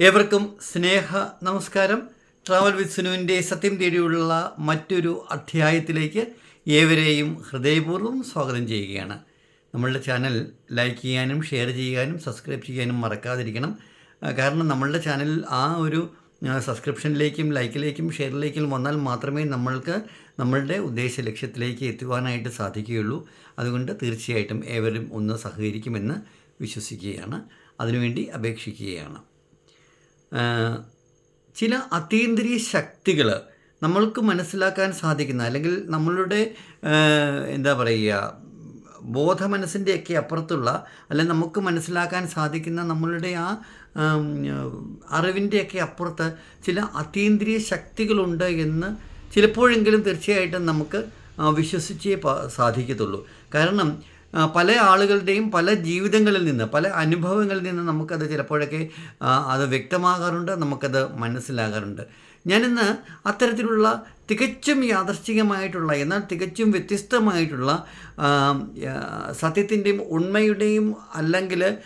ഏവർക്കും സ്നേഹ നമസ്കാരം. Travel with സുനുവിന്റെ സത്യം തേടിയുള്ള മറ്റൊരു അധ്യായത്തിലേക്ക് ഏവരെയും ഹൃദയപൂർവം സ്വാഗതം ചെയ്യുകയാണ്. നമ്മളുടെ ചാനൽ ലൈക്ക് ചെയ്യാനും ഷെയർ ചെയ്യാനും സബ്സ്ക്രൈബ് ചെയ്യാനും മറക്കാതിരിക്കണം. കാരണം നമ്മളുടെ ചാനൽ ആ ഒരു സബ്സ്ക്രിപ്ഷനിലേക്കും ലൈക്കിലേക്കും ഷെയറിലേക്കും വന്നാൽ മാത്രമേ നമ്മൾക്ക് നമ്മളുടെ ഉദ്ദേശ ലക്ഷ്യത്തിലേക്ക് എത്തുവാനായിട്ട് സാധിക്കുകയുള്ളൂ. അതുകൊണ്ട് തീർച്ചയായിട്ടും ഏവരും ഒന്ന് സഹകരിക്കുമെന്ന് വിശ്വസിക്കുകയാണ്. അതിനുവേണ്ടി അപേക്ഷിക്കുകയാണ്. ചില അതീന്ദ്രിയ ശക്തികൾ നമ്മൾക്ക് മനസ്സിലാക്കാൻ സാധിക്കുന്ന അല്ലെങ്കിൽ നമ്മളുടെ എന്താ പറയുക ബോധ ബോധമനസ്സിന്റെയൊക്കെ അപ്പുറത്തുള്ള അല്ലെങ്കിൽ നമുക്ക് മനസ്സിലാക്കാൻ സാധിക്കുന്ന നമ്മളുടെ ആ അറിവിന്റെയൊക്കെ അപ്പുറത്ത് ചില അതീന്ദ്രിയ ശക്തികളുണ്ട് എന്ന് ചിലപ്പോഴെങ്കിലും തീർച്ചയായിട്ടും നമുക്ക് വിശ്വസിച്ചേ സാധിക്കത്തുള്ളൂ. കാരണം പല ആളുകളുടെയും പല ജീവിതങ്ങളിൽ നിന്ന് പല അനുഭവങ്ങളിൽ നിന്ന് നമുക്കത് ചിലപ്പോഴൊക്കെ അത് വ്യക്തമാകാറുണ്ട് നമുക്കത് മനസ്സിലാകാറുണ്ട്. ഞാനിന്ന് അത്തരത്തിലുള്ള തികച്ചും യാദർശികമായിട്ടുള്ള എന്നാൽ തികച്ചും വ്യത്യസ്തമായിട്ടുള്ള സത്യത്തിന്റെയും ഉണ്മയുടെയും അല്ലെങ്കിൽ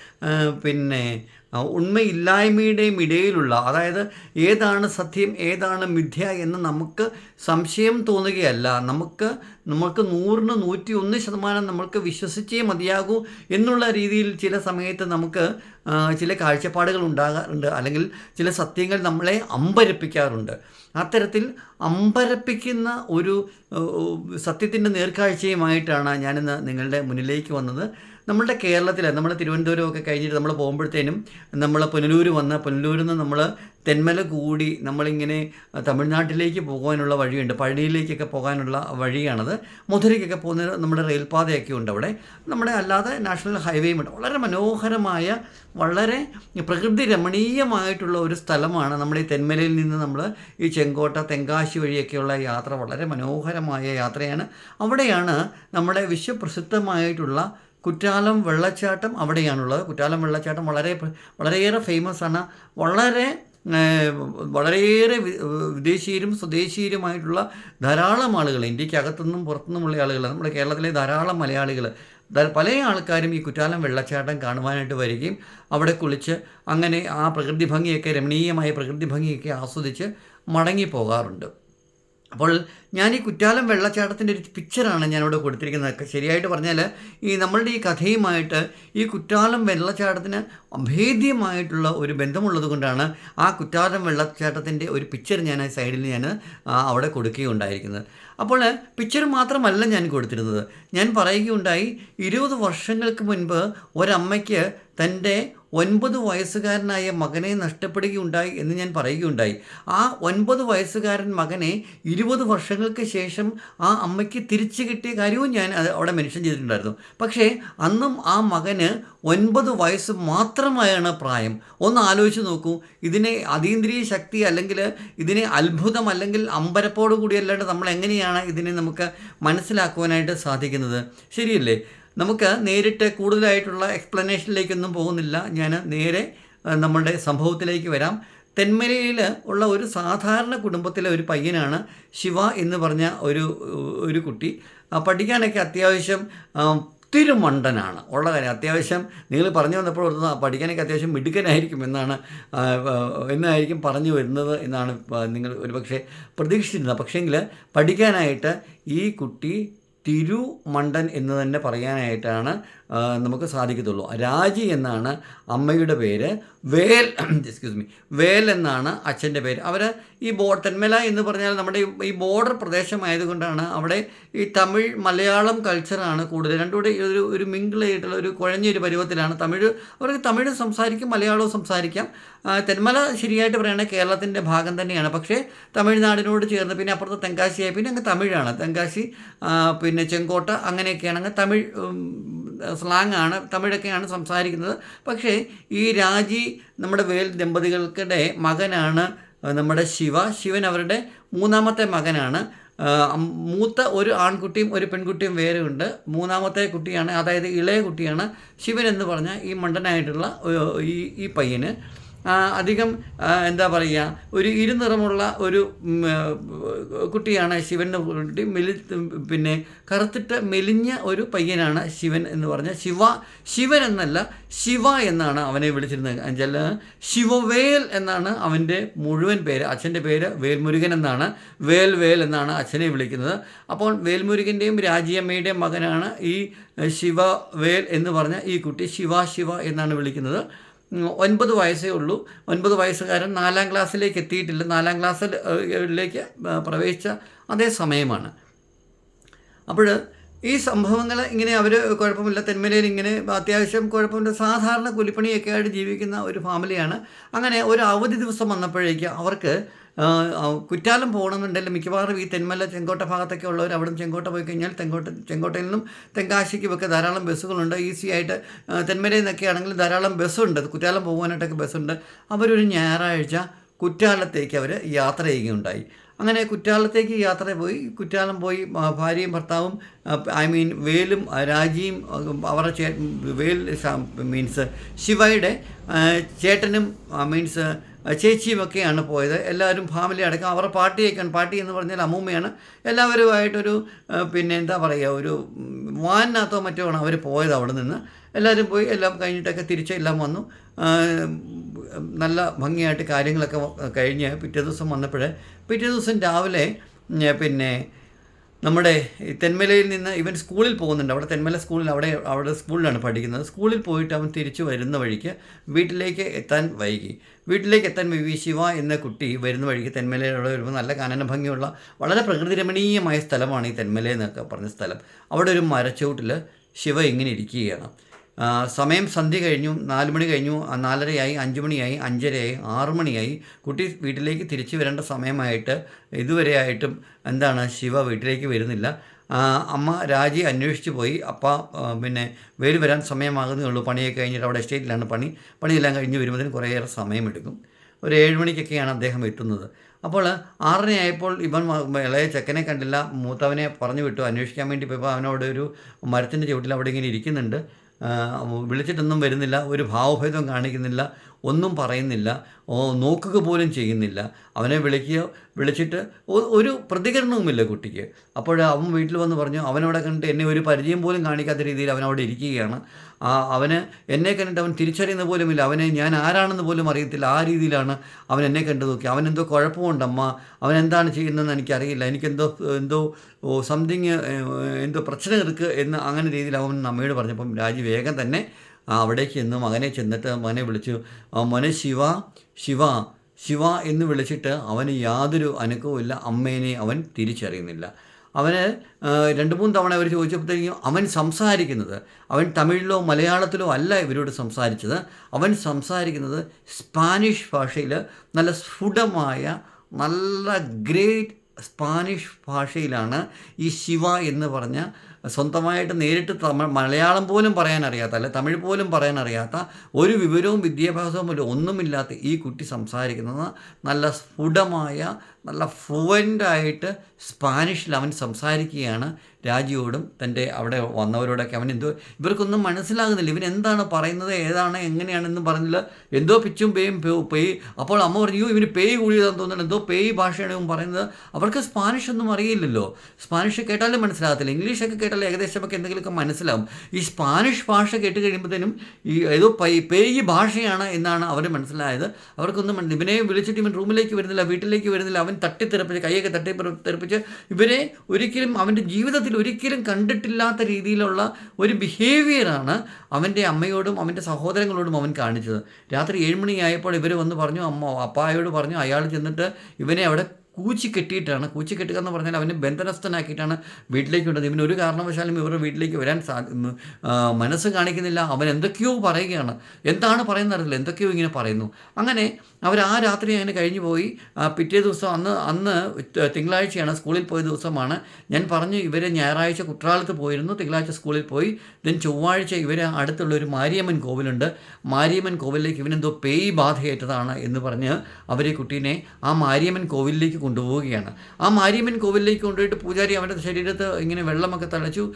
പിന്നെ ഉണ്മയില്ലായ്മയുടെയും ഇടയിലുള്ള അതായത് ഏതാണ് സത്യം ഏതാണ് മിഥ്യ എന്ന് നമുക്ക് സംശയം തോന്നുകയല്ല. നമുക്ക് നമുക്ക് നൂറിന് നൂറ്റി ഒന്ന് ശതമാനം നമ്മൾക്ക് വിശ്വസിച്ചേ മതിയാകൂ എന്നുള്ള രീതിയിൽ ചില സമയത്ത് നമുക്ക് ചില കാഴ്ചപ്പാടുകൾ ഉണ്ടാകാറുണ്ട്. അല്ലെങ്കിൽ ചില സത്യങ്ങൾ നമ്മളെ അമ്പരപ്പിക്കാറുണ്ട്. അത്തരത്തിൽ അമ്പരപ്പിക്കുന്ന ഒരു സത്യത്തിന്റെ നേർക്കാഴ്ചയുമായിട്ടാണ് ഞാനിന്ന് നിങ്ങളുടെ മുന്നിലേക്ക് വന്നത്. നമ്മളുടെ കേരളത്തിൽ നമ്മൾ തിരുവനന്തപുരം ഒക്കെ കഴിഞ്ഞിട്ട് നമ്മൾ പോകുമ്പോഴത്തേനും നമ്മൾ പുനലൂർ വന്ന് പുനലൂരിൽ നിന്ന് നമ്മൾ തെന്മല കൂടി നമ്മളിങ്ങനെ തമിഴ്നാട്ടിലേക്ക് പോകാനുള്ള വഴിയുണ്ട്. പഴനിയിലേക്കൊക്കെ പോകാനുള്ള വഴിയാണത്. മധുരയ്ക്കൊക്കെ പോകുന്ന നമ്മുടെ റെയിൽപാതയൊക്കെ ഉണ്ട് അവിടെ. നമ്മുടെ അല്ലാതെ നാഷണൽ ഹൈവേയും ഉണ്ട്. വളരെ മനോഹരമായ വളരെ പ്രകൃതി രമണീയമായിട്ടുള്ള ഒരു സ്ഥലമാണ് നമ്മുടെ ഈ തെന്മലയിൽ നിന്ന് നമ്മൾ ഈ ചെങ്കോട്ട തെങ്കാശി വഴിയൊക്കെയുള്ള യാത്ര. വളരെ മനോഹരമായ യാത്രയാണ്. അവിടെയാണ് നമ്മുടെ വിശ്വപ്രസിദ്ധമായിട്ടുള്ള കുറ്റാലം വെള്ളച്ചാട്ടം അവിടെയാണുള്ളത്. കുറ്റാലം വെള്ളച്ചാട്ടം വളരെ വളരെയേറെ ഫേമസ് ആണ്. വളരെ വളരെയേറെ വിദേശീയരും സ്വദേശീയരുമായിട്ടുള്ള ധാരാളം ആളുകൾ ഇന്ത്യക്കകത്തുനിന്നും പുറത്തുനിന്നുമുള്ള ആളുകൾ നമ്മുടെ കേരളത്തിലെ ധാരാളം മലയാളികൾ പല ആൾക്കാരും ഈ കുറ്റാലം വെള്ളച്ചാട്ടം കാണുവാനായിട്ട് വരികയും അവിടെ കുളിച്ച് അങ്ങനെ ആ പ്രകൃതി ഭംഗിയൊക്കെ രമണീയമായ പ്രകൃതി ഭംഗിയൊക്കെ ആസ്വദിച്ച് മടങ്ങി പോകാറുണ്ട് അപ്പോൾ ഞാൻ ഈ കുറ്റാലം വെള്ളച്ചാട്ടത്തിന്റെ ഒരു പിക്ചറാണ് ഞാനിവിടെ കൊടുത്തിരിക്കുന്നത്. ശരിയായിട്ട് പറഞ്ഞാൽ ഈ നമ്മളുടെ ഈ കഥയുമായിട്ട് ഈ കുറ്റാലം വെള്ളച്ചാട്ടത്തിന് അഭേദ്യമായിട്ടുള്ള ഒരു ബന്ധമുള്ളത് കൊണ്ടാണ് ആ കുറ്റാലം വെള്ളച്ചാട്ടത്തിന്റെ ഒരു പിക്ചർ ഞാൻ സൈഡിൽ ഞാൻ അവിടെ കൊടുക്കുകയുണ്ടായിരിക്കുന്നത്. അപ്പോൾ പിക്ചർ മാത്രമല്ല ഞാൻ കൊടുത്തിരുന്നത്. ഞാൻ പറയുകയുണ്ടായി ഇരുപത് വർഷങ്ങൾക്ക് മുൻപ് ഒരമ്മയ്ക്ക് തന്റെ ഒൻപത് വയസ്സുകാരനായ മകനെ നഷ്ടപ്പെടുകയുണ്ടായി എന്ന് ഞാൻ പറയുകയുണ്ടായി. ആ ഒൻപത് വയസ്സുകാരൻ മകനെ ഇരുപത് വർഷങ്ങൾക്ക് ശേഷം ആ അമ്മയ്ക്ക് തിരിച്ചു കിട്ടിയ കാര്യവും ഞാൻ അവിടെ മെൻഷൻ ചെയ്തിട്ടുണ്ടായിരുന്നു. പക്ഷേ അന്നും ആ മകന് ഒൻപത് വയസ്സ് മാത്രമായാണ് പ്രായം. ഒന്ന് ആലോചിച്ച് നോക്കൂ. ഇതിനെ അതീന്ദ്രിയ ശക്തി അല്ലെങ്കിൽ ഇതിനെ അത്ഭുതം അല്ലെങ്കിൽ അമ്പരപ്പോട് കൂടിയല്ലാണ്ട് നമ്മൾ എങ്ങനെയാണ് ഇതിനെ നമുക്ക് മനസ്സിലാക്കുവാനായിട്ട് സാധിക്കുന്നത്? ശരിയല്ലേ? നമുക്ക് നേരിട്ട് കൂടുതലായിട്ടുള്ള എക്സ്പ്ലനേഷനിലേക്കൊന്നും പോകുന്നില്ല. ഞാൻ നേരെ നമ്മളുടെ സംഭവത്തിലേക്ക് വരാം. തെന്മലയിൽ ഉള്ള ഒരു സാധാരണ കുടുംബത്തിലെ ഒരു പയ്യനാണ് ശിവ എന്ന് പറഞ്ഞ ഒരു ഒരു കുട്ടി. പഠിക്കാനൊക്കെ അത്യാവശ്യം ഒത്തിരി മണ്ടനാണ്. ഉള്ള കാര്യം അത്യാവശ്യം നിങ്ങൾ പറഞ്ഞു വന്നപ്പോൾ പഠിക്കാനൊക്കെ അത്യാവശ്യം മിടുക്കനായിരിക്കും എന്നാണ് എന്നായിരിക്കും പറഞ്ഞു വരുന്നത് എന്നാണ് നിങ്ങൾ ഒരുപക്ഷെ പ്രതീക്ഷിച്ചിരുന്നത്. പക്ഷേങ്കിൽ പഠിക്കാനായിട്ട് ഈ കുട്ടി തിരുമണ്ടൻ എന്ന് തന്നെ പറയാനായിട്ടാണ് നമുക്ക് സാധിക്കത്തുള്ളൂ. രാജി എന്നാണ് അമ്മയുടെ പേര്. വേൽ എക്സ്ക്യൂസ് മീ വേൽ എന്നാണ് അച്ഛന്റെ പേര്. അവർ ഈ ബോ തെന്മല എന്ന് പറഞ്ഞാൽ നമ്മുടെ ഈ- ബോർഡർ പ്രദേശമായതുകൊണ്ടാണ് അവിടെ ഈ തമിഴ് മലയാളം കൾച്ചറാണ് കൂടുതൽ. രണ്ടുകൂടെ ഒരു ഒരു മിങ്കിൾ ആയിട്ടുള്ള ഒരു കുഴഞ്ഞൊരു പരുവത്തിലാണ് തമിഴ്. അവർക്ക് തമിഴ് സംസാരിക്കും മലയാളവും സംസാരിക്കാം. തെന്മല ശരിയായിട്ട് പറയുകയാണെങ്കിൽ കേരളത്തിന്റെ ഭാഗം തന്നെയാണ്. പക്ഷേ തമിഴ്നാടിനോട് ചേർന്ന് പിന്നെ അപ്പുറത്ത് തെങ്കാശിയായി. പിന്നെ അങ്ങ് തമിഴാണ്. തെങ്കാശി പിന്നെ ചെങ്കോട്ട അങ്ങനെയൊക്കെയാണ്. അങ്ങ് തമിഴ് സ്ലാങ് ആണ് തമിഴൊക്കെയാണ് സംസാരിക്കുന്നത്. പക്ഷേ ഈ രാജി നമ്മുടെ വേൽ ദമ്പതികൾക്കിടെ മകനാണ് നമ്മുടെ ശിവ. ശിവൻ അവരുടെ മൂന്നാമത്തെ മകനാണ്. മൂത്ത ഒരു ആൺകുട്ടിയും ഒരു പെൺകുട്ടിയും വേറെ ഉണ്ട്. മൂന്നാമത്തെ കുട്ടിയാണ് അതായത് ഇളയ കുട്ടിയാണ് ശിവൻ എന്ന് പറഞ്ഞ ഈ മണ്ടനായിട്ടുള്ള ഈ ഈ പയ്യന്. അധികം എന്താ പറയുക ഒരു ഇരുനിറമുള്ള ഒരു കുട്ടിയാണ് ശിവന്റെ കുട്ടി മെലി പിന്നെ കറുത്തിട്ട് മെലിഞ്ഞ ഒരു പയ്യനാണ് ശിവൻ എന്ന് പറഞ്ഞ ശിവ ശിവൻ എന്നല്ല ശിവ എന്നാണ് അവനെ വിളിച്ചിരുന്നത്. എന്നുവെച്ചാൽ ശിവവേൽ എന്നാണ് അവന്റെ മുഴുവൻ പേര്. അച്ഛന്റെ പേര് വേൽമുരുകൻ എന്നാണ്. വേൽ വേൽ എന്നാണ് അച്ഛനെ വിളിക്കുന്നത്. അപ്പോൾ വേൽമുരുകന്റെയും രാജിയമ്മയുടെയും മകനാണ് ഈ ശിവവേൽ എന്ന് പറഞ്ഞ ഈ കുട്ടി ശിവ ശിവ എന്നാണ് വിളിക്കുന്നത്. ഒൻപത് വയസ്സേ ഉള്ളൂ. ഒൻപത് വയസ്സുകാരൻ നാലാം ക്ലാസ്സിലേക്ക് എത്തിയിട്ടില്ല. നാലാം ക്ലാസ്സിലേക്ക് പ്രവേശിച്ച അതേ സമയമാണ്. അപ്പോൾ ഈ സംഭവങ്ങൾ ഇങ്ങനെ അവർ കുഴപ്പമില്ല തെന്മലയിൽ ഇങ്ങനെ അത്യാവശ്യം കുഴപ്പമില്ല സാധാരണ കൂലിപ്പണിയൊക്കെ ആയിട്ട് ജീവിക്കുന്ന ഒരു ഫാമിലിയാണ്. അങ്ങനെ ഒരു അവധി ദിവസം വന്നപ്പോഴേക്ക് അവർക്ക് കുറ്റാലം പോകണമെന്നുണ്ടെങ്കിൽ മിക്കവാറും ഈ തെന്മല ചെങ്കോട്ട ഭാഗത്തൊക്കെ ഉള്ളവർ അവിടെ ചെങ്കോട്ട പോയി കഴിഞ്ഞാൽ തെങ്കോട്ട ചെങ്കോട്ടയിൽ നിന്നും തെങ്കാശിക്കും ഒക്കെ ധാരാളം ബസ്സുകളുണ്ട്. ഈസി ആയിട്ട് തെന്മലയിൽ നിന്നൊക്കെ ആണെങ്കിൽ ധാരാളം ബസ്സുണ്ട്. കുറ്റാലം പോകാനായിട്ടൊക്കെ ബസ്സുണ്ട്. അവരൊരു ഞായറാഴ്ച കുറ്റാലത്തേക്ക് അവർ യാത്ര ചെയ്യുകയുണ്ടായി. അങ്ങനെ കുറ്റാലത്തേക്ക് യാത്ര പോയി. കുറ്റാലം പോയി ഭാര്യയും ഭർത്താവും ഐ മീൻ വേലും രാജിയും അവരുടെ ചേ വേൽ മീൻസ് ശിവയുടെ ചേട്ടനും മീൻസ് ചേച്ചിയും ഒക്കെയാണ് പോയത്. എല്ലാവരും ഫാമിലി അടക്കം അവരുടെ പാർട്ടിയൊക്കെയാണ്. പാർട്ടി എന്ന് പറഞ്ഞാൽ അമ്മൂമ്മയാണ്. എല്ലാവരുമായിട്ടൊരു പിന്നെ എന്താ പറയുക ഒരു വാനിനകത്തോ മറ്റോ ആണ് അവർ പോയത് അവിടെ നിന്ന്. എല്ലാവരും പോയി എല്ലാം കഴിഞ്ഞിട്ടൊക്കെ തിരിച്ച് എല്ലാം വന്നു. നല്ല ഭംഗിയായിട്ട് കാര്യങ്ങളൊക്കെ കഴിഞ്ഞ് പിറ്റേ ദിവസം വന്നപ്പോഴേ പിറ്റേ ദിവസം രാവിലെ പിന്നെ നമ്മുടെ തെന്മലയിൽ നിന്ന് ഇവൻ സ്കൂളിൽ പോകുന്നുണ്ട്. അവിടെ തെന്മല സ്കൂളിൽ അവിടെ അവിടെ സ്കൂളിലാണ് പഠിക്കുന്നത്. സ്കൂളിൽ പോയിട്ട് അവൻ തിരിച്ചു വരുന്ന വഴിക്ക് വീട്ടിലേക്ക് എത്താൻ വൈകി. വീട്ടിലേക്ക് എത്താൻ വൈകി ശിവ എന്ന കുട്ടി വരുന്ന വഴിക്ക് തെന്മലയിലൂടെ വരുമ്പോൾ നല്ല കാനന ഭംഗിയുള്ള വളരെ പ്രകൃതി രമണീയമായ സ്ഥലമാണ് ഈ തെന്മല എന്നൊക്കെ പറഞ്ഞ സ്ഥലം. അവിടെ ഒരു മരച്ചോട്ടിൽ ശിവ ഇങ്ങനെ ഇരിക്കുകയാണ്. സമയം സന്ധ്യ കഴിഞ്ഞു നാല് മണി കഴിഞ്ഞു നാലരയായി അഞ്ച് മണിയായി അഞ്ചരയായി ആറു മണിയായി. കുട്ടി വീട്ടിലേക്ക് തിരിച്ചു വരേണ്ട സമയമായിട്ട് ഇതുവരെ ആയിട്ടും എന്താണ് ശിവ വീട്ടിലേക്ക് വരുന്നില്ല. അമ്മ രാജി അന്വേഷിച്ചു പോയി. അപ്പ പിന്നെ വേര് വരാൻ സമയമാകുന്നേ ഉള്ളൂ. പണിയൊക്കെ കഴിഞ്ഞിട്ട് അവിടെ എസ്റ്റേറ്റിലാണ് പണി. പണിയെല്ലാം കഴിഞ്ഞ് വരുമ്പോഴത്തേന് കുറേയേറെ സമയമെടുക്കും. ഒരു ഏഴ് മണിക്കൊക്കെയാണ് അദ്ദേഹം എത്തുന്നത്. അപ്പോൾ ആറരയായപ്പോൾ ഇവൻ ഇളയ ചെക്കനെ കണ്ടില്ല. മൂത്തവനെ പറഞ്ഞു വിട്ടു. അന്വേഷിക്കാൻ വേണ്ടി പോയപ്പോൾ അവനോട് ഒരു മരത്തിന്റെ ചുവട്ടിൽ അവിടെ ഇങ്ങനെ ഇരിക്കുന്നുണ്ട്. വിളിച്ചിട്ടൊന്നും വരുന്നില്ല ഒരു ഭാവഭേദം കാണിക്കുന്നില്ല ഒന്നും പറയുന്നില്ല. നോക്കുക പോലും ചെയ്യുന്നില്ല. അവനെ വിളിക്കുക വിളിച്ചിട്ട് ഒരു പ്രതികരണവുമില്ല കുട്ടിക്ക്. അപ്പോൾ അവൻ വീട്ടിൽ വന്ന് പറഞ്ഞു അവനവിടെ കണ്ടിട്ട് എന്നെ ഒരു പരിചയം പോലും കാണിക്കാത്ത രീതിയിൽ അവൻ അവിടെ ഇരിക്കുകയാണ്. അവന് എന്നെ കണ്ടിട്ട് അവൻ തിരിച്ചറിയുന്ന പോലുമില്ല. അവനെ ഞാൻ ആരാണെന്ന് പോലും അറിയത്തില്ല. ആ രീതിയിലാണ് അവൻ എന്നെ കണ്ടു നോക്കി. അവൻ എന്തോ കുഴപ്പമുണ്ട് അമ്മ. അവൻ എന്താണ് ചെയ്യുന്നതെന്ന് എനിക്കറിയില്ല. എനിക്കെന്തോ എന്തോ സംതിങ് എന്തോ പ്രശ്നം എടുക്കുക എന്ന് അങ്ങനെ രീതിയിൽ അവൻ നമ്മയോട് പറഞ്ഞപ്പം രാജി വേഗം തന്നെ ആ, അവിടേക്ക് ചെന്ന് മകനെ ചെന്നിട്ട് മകനെ വിളിച്ചു. മോനെ ശിവ ശിവ ശിവ എന്ന് വിളിച്ചിട്ട് അവന് യാതൊരു അനുഭവമില്ല അമ്മേനെ അവൻ തിരിച്ചറിയുന്നില്ല. അവന് രണ്ട് മൂന്ന് തവണ അവർ ചോദിച്ചപ്പോഴത്തേക്കും അവൻ സംസാരിക്കുന്നത് അവൻ തമിഴിലോ മലയാളത്തിലോ അല്ല ഇവരോട് സംസാരിച്ചത്. അവൻ സംസാരിക്കുന്നത് സ്പാനിഷ് ഭാഷയിൽ നല്ല സ്ഫുടമായ നല്ല ഗ്രേറ്റ് സ്പാനിഷ് ഭാഷയിലാണ് ഈ ശിവ എന്ന് പറഞ്ഞ സ്വന്തമായിട്ട് നേരിട്ട് തമിഴ് മലയാളം പോലും പറയാൻ അറിയാത്ത അല്ലെ തമിഴ് പോലും പറയാൻ അറിയാത്ത ഒരു വിവരവും വിദ്യാഭ്യാസവും പോലും ഒന്നുമില്ലാത്ത ഈ കുട്ടി സംസാരിക്കുന്നത് നല്ല സ്ഫുടമായ നല്ല ഫ്ലുവന്റായിട്ട് സ്പാനിഷിൽ അവൻ സംസാരിക്കുകയാണ്. രാജിയോടും തന്റെ അവിടെ വന്നവരോടൊക്കെ അവൻ എന്തോ ഇവർക്കൊന്നും മനസ്സിലാകുന്നില്ല. ഇവൻ എന്താണ് പറയുന്നത് ഏതാണ് എങ്ങനെയാണെന്നും പറഞ്ഞില്ല. എന്തോ പിച്ചും പേയും പേയ് അപ്പോൾ അമ്മ പറഞ്ഞു "അയ്യോ, ഇവന് പേയ് കൂടിയതാന്ന് തോന്നുന്നു എന്തോ പേയ് ഭാഷയാണ് ഇവൻ പറയുന്നത്. അവർക്ക് സ്പാനിഷ് ഒന്നും അറിയില്ലല്ലോ. സ്പാനിഷ് കേട്ടാലും മനസ്സിലാകത്തില്ല. ഇംഗ്ലീഷൊക്കെ കേട്ടാലും ഏകദേശമൊക്കെ എന്തെങ്കിലുമൊക്കെ മനസ്സിലാവും. ഈ സ്പാനിഷ് ഭാഷ കേട്ട് കഴിയുമ്പോഴത്തേനും ഈ ഏതോ പൈ പേയ് ഭാഷയാണ് എന്നാണ് അവർ മനസ്സിലായത്. അവർക്കൊന്നും ഇവനെയും ഇവനെ വിളിച്ചിട്ട് ഇവൻ റൂമിലേക്ക് വരുന്നില്ല വീട്ടിലേക്ക് വരുന്നില്ല. അവൻ തട്ടിത്തെറിപ്പിച്ച് കൈയൊക്കെ തട്ടി തെറിപ്പിച്ച് ഇവരെ ഒരിക്കലും അവന്റെ ജീവിതത്തിൽ ഒരിക്കലും കണ്ടിട്ടില്ലാത്ത രീതിയിലുള്ള ഒരു ബിഹേവിയറാണ് അവന്റെ അമ്മയോടും അവന്റെ സഹോദരങ്ങളോടും അവൻ കാണിച്ചത്. രാത്രി ഏഴുമണിയായപ്പോൾ ഇവർ വന്ന് പറഞ്ഞു അമ്മ അപ്പായോട് പറഞ്ഞു അയാൾ ചെന്നിട്ട് ഇവനെ അവിടെ കൂച്ചി കെട്ടിയിട്ടാണ്. കൂച്ചി കെട്ടുക എന്ന് പറഞ്ഞാൽ അവനെ ബന്ധനസ്ഥനാക്കിയിട്ടാണ് വീട്ടിലേക്ക് വിടുന്നത് ഇവൻ ഒരു കാരണവശാലും ഇവരുടെ വീട്ടിലേക്ക് വരാൻ സാ മനസ്സ് കാണിക്കുന്നില്ല. അവൻ എന്തൊക്കെയോ പറയുകയാണ്. എന്താണ് പറയുന്നറിയില്ല എന്തൊക്കെയോ ഇങ്ങനെ പറയുന്നു. അങ്ങനെ അവർ ആ രാത്രി അങ്ങനെ കഴിഞ്ഞു പോയി. പിറ്റേ ദിവസം അന്ന് അന്ന് തിങ്കളാഴ്ചയാണ് സ്കൂളിൽ പോയ ദിവസമാണ്. ഞാൻ പറഞ്ഞു ഇവരെ ഞായറാഴ്ച കുട്രാളത്ത് പോയിരുന്നു. തിങ്കളാഴ്ച സ്കൂളിൽ പോയി. ദെൻ ചൊവ്വാഴ്ച ഇവരെ അടുത്തുള്ള ഒരു മാരിയമ്മൻ കോവിലുണ്ട്. മാരിയമ്മൻ കോവിലിലേക്ക് ഇവനെന്തോ പേയ് ബാധയേറ്റതാണ് എന്ന് പറഞ്ഞ് അവരെ കുട്ടീനെ ആ മാരിയമ്മൻ കോവിലിലേക്ക് കൊണ്ടുപോവുകയാണ്. ആ മാരിയമ്മൻ കോവിലിലേക്ക് കൊണ്ടുപോയിട്ട് പൂജാരി അവന്റെ ശരീരത്ത് ഇങ്ങനെ വെള്ളമൊക്കെ തളച്ചു